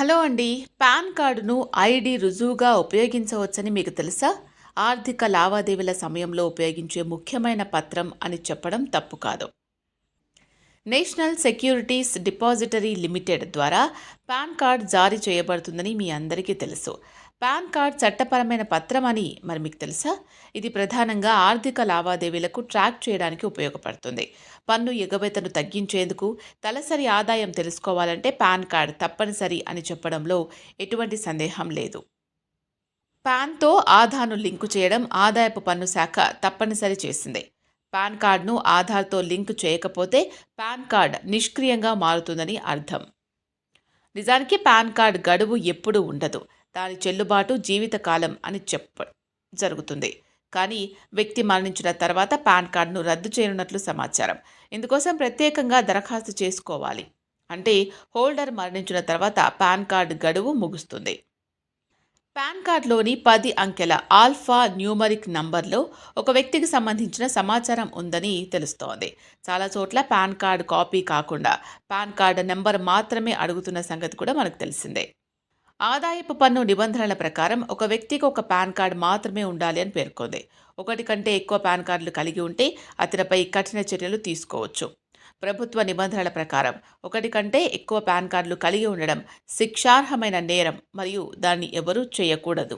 Hello అండి. Pan కార్డును ID రుజువుగా ఉపయోగించవచ్చని మీకు తెలుసా? ఆర్థిక లావాదేవీల సమయంలో ఉపయోగించే ముఖ్యమైన పత్రం అని చెప్పడం తప్పు కాదు. నేషనల్ సెక్యూరిటీస్ డిపాజిటరీ లిమిటెడ్ ద్వారా పాన్ కార్డ్ జారీ చేయబడుతుందని మీ అందరికీ తెలుసు. పాన్ కార్డ్ చట్టపరమైన పత్రం అని మరి మీకు తెలుసా? ఇది ప్రధానంగా ఆర్థిక లావాదేవీలకు ట్రాక్ చేయడానికి ఉపయోగపడుతుంది. పన్ను ఎగవేతను తగ్గించేందుకు తలసరి ఆదాయం తెలుసుకోవాలంటే పాన్ కార్డ్ తప్పనిసరి అని చెప్పడంలో ఎటువంటి సందేహం లేదు. పాన్తో ఆధార్ను లింకు చేయడం ఆదాయపు పన్ను శాఖ తప్పనిసరి చేసింది. పాన్ కార్డ్ను ఆధార్తో లింక్ చేయకపోతే పాన్ కార్డ్ నిష్క్రియంగా మారుతుందని అర్థం. నిజానికి పాన్ కార్డ్ గడువు ఎప్పుడూ ఉండదు. దాని చెల్లుబాటు జీవితకాలం అని చెప్ప జరుగుతుంది. కానీ వ్యక్తి మరణించిన తర్వాత పాన్ కార్డును రద్దు చేయనున్నట్లు సమాచారం. ఇందుకోసం ప్రత్యేకంగా దరఖాస్తు చేసుకోవాలి. అంటే హోల్డర్ మరణించిన తర్వాత పాన్ కార్డు గడువు ముగుస్తుంది. పాన్ కార్డ్లోని పది అంకెల ఆల్ఫా న్యూమరిక్ నంబర్లో ఒక వ్యక్తికి సంబంధించిన సమాచారం ఉందని తెలుస్తోంది. చాలా చోట్ల పాన్ కార్డ్ కాపీ కాకుండా పాన్ కార్డు నెంబర్ మాత్రమే అడుగుతున్న సంగతి కూడా మనకు తెలిసిందే. ఆదాయపు పన్ను నిబంధనల ప్రకారం ఒక వ్యక్తికి ఒక పాన్ కార్డ్ మాత్రమే ఉండాలి అని పేర్కొంది. ఒకటి కంటే ఎక్కువ పాన్ కార్డులు కలిగి ఉంటే అతనిపై కఠిన చర్యలు తీసుకోవచ్చు. ప్రభుత్వ నిబంధనల ప్రకారం ఒకటి కంటే ఎక్కువ పాన్ కార్డులు కలిగి ఉండడం శిక్షార్హమైన నేరం మరియు దాన్ని ఎవరూ చేయకూడదు.